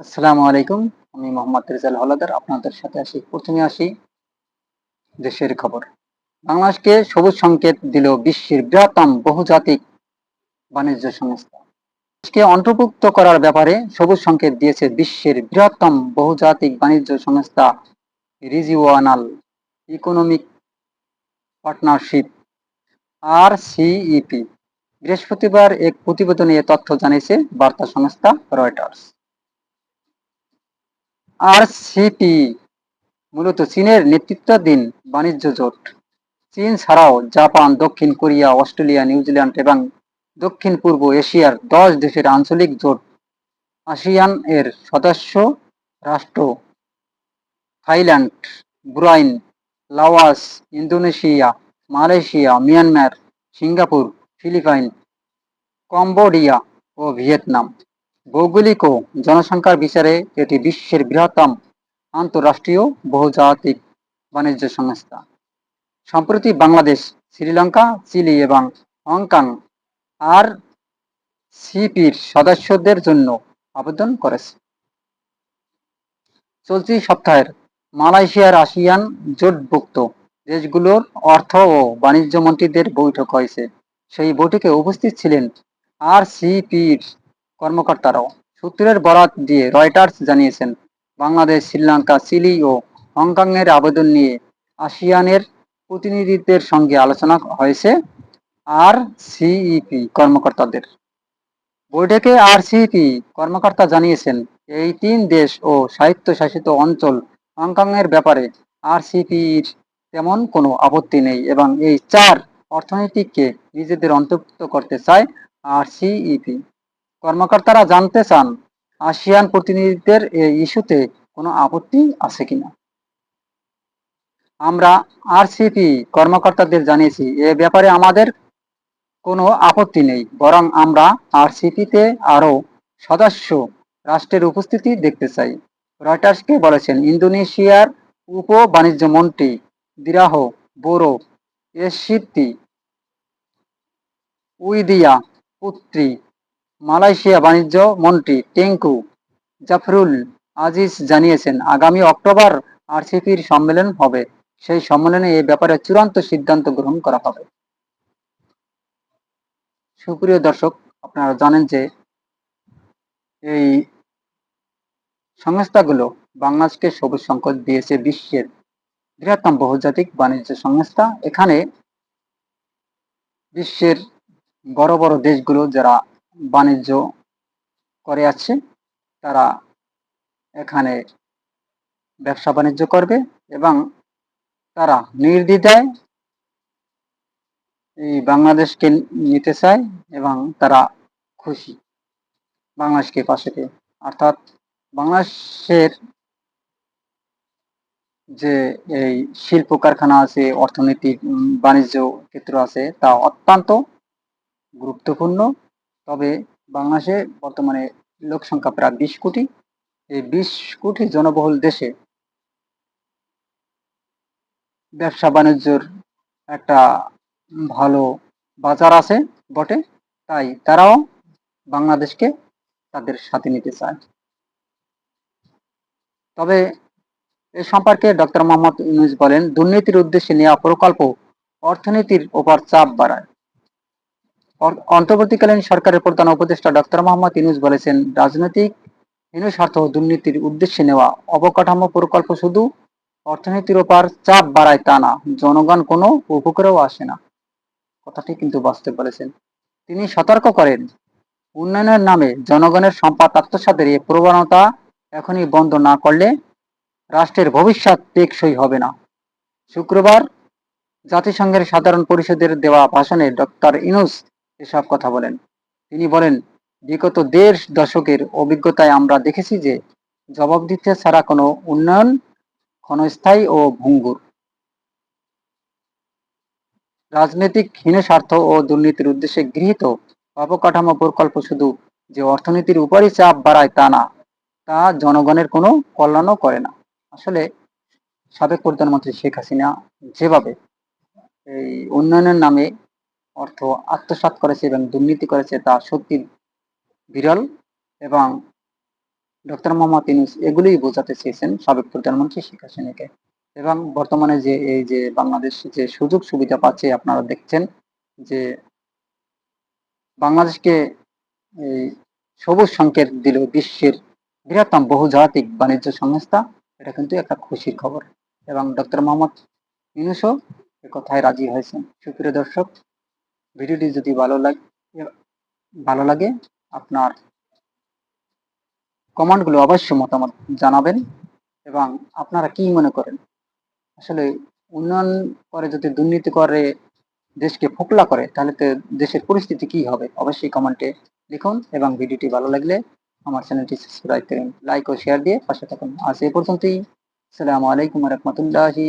আসসালামু আলাইকুম। আমি মোহাম্মদ রেজাল হলাদার। আপনাদের সাথে আসি, প্রথমে আসি দেশের খবর। বাংলাদেশকে সবুজ সংকেত দিল বিশ্বের বৃহত্তম বহুজাতিক বাণিজ্য সংস্থা। দেশকে অন্তর্ভুক্ত করার ব্যাপারে সবুজ সংকেত দিয়েছে বিশ্বের বৃহত্তম বহুজাতিক বাণিজ্য সংস্থা regional economic partnership R CEP বৃহস্পতিবার এক প্রতিবেদনে তথ্য জানিয়েছে বার্তা সংস্থা রয়টার্স। আরসিপি মূলত চীনের নেতৃত্বাধীন বাণিজ্য জোট। চীন ছাড়াও জাপান, দক্ষিণ কোরিয়া, অস্ট্রেলিয়া নিউজিল্যান্ড এবং দক্ষিণ পূর্ব এশিয়ার দশ দেশের আঞ্চলিক জোট আসিয়ান এর সদস্য রাষ্ট্র। Thailand, Brunei, Laos, Indonesia, Malaysia, Myanmar, Singapore, Philippine, Cambodia ও ভিয়েতনাম। ভৌগোলিক ও জনসংখ্যার বিচারে এটি বিশ্বের বৃহত্তম আন্তঃরাষ্ট্রীয় বহুজাতিক বাণিজ্য সংস্থা। সম্প্রতি বাংলাদেশ, শ্রীলঙ্কা, চিলি এবং হংকং আর সিপির সদস্যদের জন্য আবেদন করেছে। চলতি সপ্তাহের মালয়েশিয়ার আসিয়ান জোটভুক্ত দেশগুলোর অর্থ ও বাণিজ্য মন্ত্রীদের বৈঠক হয়েছে। সেই বৈঠকে উপস্থিত ছিলেন আর সিপির কর্মকর্তারাও। সূত্রের বরাত দিয়ে রয়টার্স জানিয়েছেন, বাংলাদেশ, শ্রীলঙ্কা, চিলি ও হংকংয়ের আবেদন নিয়ে আসিয়ানের প্রতিনিধিদের সঙ্গে আলোচনা হয়েছে আর সিইপি কর্মকর্তাদের। বৈঠকে আর সিইপি কর্মকর্তা জানিয়েছেন, এই তিন দেশ ও স্বায়ত্তশাসিত অঞ্চল হংকংয়ের ব্যাপারে আর সিপির তেমন কোনো আপত্তি নেই এবং এই চার অর্থনীতিকে নিজেদের অন্তর্ভুক্ত করতে চায় আর সিইপি কর্মকর্তারা জানতে চান, আসিয়ান প্রতিনিধিদের এই ইস্যুতে কোনো আপত্তি আছে কিনা? আমরা আরসিপি কর্মকর্তাদের জানিয়েছি, এ ব্যাপারে আমাদের কোনো আপত্তি নেই, বরং আমরা আরসিপিতে আরও সদস্য রাষ্ট্রের উপস্থিতি দেখতে চাই। রয়টার্সকে বলেছেন, ইন্দোনেশিয়ার উপ বাণিজ্য মন্ত্রী দিরাহ বোরো এসিদ্দি উইদিয়া পুত্রী মালয়েশিয়া বাণিজ্য মন্ত্রী টেঙ্কু জাফরুল আজিজ জানিয়েছেন, আগামী অক্টোবর আরসিপির সম্মেলন হবে। সেই সম্মেলনে এ ব্যাপারে চূড়ান্ত সিদ্ধান্ত গ্রহণ করা হবে। সুপ্রিয় দর্শক, আপনারা জানেন যে এই সংস্থাগুলো বাংলাদেশকে সবুজ সংকট দিয়েছে বিশ্বের বৃহত্তম বহুজাতিক বাণিজ্য সংস্থা। এখানে বিশ্বের বড় বড় দেশগুলো যারা বাণিজ্য করে আছে, তারা এখানে ব্যবসা বাণিজ্য করবে এবং তারা নির্দ্বিধায় এই বাংলাদেশকে নিতে চায় এবং তারা খুশি বাংলাদেশকে পাশে পেয়ে অর্থাৎ বাংলাদেশের যে এই শিল্প কারখানা আছে, অর্থনৈতিক বাণিজ্য ক্ষেত্র আছে, তা অত্যন্ত গুরুত্বপূর্ণ। তবে বাংলাদেশে বর্তমানে লোক সংখ্যা প্রায় বিশ কোটি। এই বিশ কোটি জনবহুল দেশে ব্যবসা বাণিজ্যর একটা ভালো বাজার আছে, বটে। তাই তারাও বাংলাদেশকে তাদের সাথে নিতে চায়। তবে এ সম্পর্কে ডক্টর মোহাম্মদ ইউনুস বলেন, দুর্নীতির উদ্দেশ্যে নেওয়া প্রকল্প অর্থনীতির ওপর চাপ বাড়ায়। অন্তর্বর্তীকালীন সরকারের প্রধান উপদেষ্টা ডক্টর মোহাম্মদ ইউনুস বলেছেন, রাজনৈতিক হীন স্বার্থ দুর্নীতির উদ্দেশ্যে নেওয়া অবকাঠামো প্রকল্প শুধু অর্থনীতির ওপর চাপ বাড়ায় তা না, জনগণ কোনো উপকারেও আসে না। কথাটি কিন্তু বাস্তব বলেছেন। তিনি সতর্ক করেন, উন্নয়নের নামে জনগণের সম্পদ আত্মসাতের এই প্রবণতা এখনই বন্ধ না করলে রাষ্ট্রের ভবিষ্যৎ টেকসই হবে না। শুক্রবার জাতিসংঘের সাধারণ পরিষদের দেওয়া ভাষণে ডক্টর ইনুস এসব কথা বলেন। তিনি বলেন, বিগত দেড় দশকের অভিজ্ঞতায় আমরা দেখেছি যে, জবাব দিতে ছাড়া কোনো উন্নয়ন ক্ষণস্থায়ী ও ভঙ্গুর। রাজনৈতিক হীনস্বার্থ ও দুর্নীতির উদ্দেশ্যে গৃহীত অবকাঠামো প্রকল্প শুধু যে অর্থনীতির উপরই চাপ বাড়ায় তা না, তা জনগণের কোনো কল্যাণও করে না। আসলে সাবেক প্রধানমন্ত্রী শেখ হাসিনা যেভাবে এই উন্নয়নের নামে অর্থ আত্মসাৎ করেছে এবং দুর্নীতি করেছে তা সত্যি বিরল এবং ডক্টর মোহাম্মদ ইউনুস এগুলোই বোঝাতে চেয়েছেন সাবেক প্রধানমন্ত্রী শেখ হাসিনাকে। এবং বর্তমানে যে এই যে বাংলাদেশ যে সুযোগ সুবিধা পাচ্ছে আপনারা দেখছেন যে বাংলাদেশকে এই সবুজ সংকেত দিল বিশ্বের বৃহত্তম বহুজাতিক বাণিজ্য সংস্থা, এটা কিন্তু একটা খুশির খবর। এবং ডক্টর মোহাম্মদ ইউনুসও কথায় রাজি হয়েছেন। সুপ্রিয় দর্শক ভিডিওটি যদি ভালো লাগে ভালো লাগে, আপনার কমেন্টগুলো অবশ্যই মতামত জানাবেন এবং আপনারা কি মনে করেন? আসলে উন্নয়ন করে যদি দুর্নীতি করে, দেশকে ফোকলা করে, তাহলে তো দেশের পরিস্থিতি কি হবে? অবশ্যই কমেন্টে লিখুন এবং ভিডিওটি ভালো লাগলে আমার চ্যানেলটি সাবস্ক্রাইব করুন, লাইক ও শেয়ার দিয়ে পাশে থাকুন। আজ এ পর্যন্তই। আসসালামু আলাইকুম রহমতুল্লাহি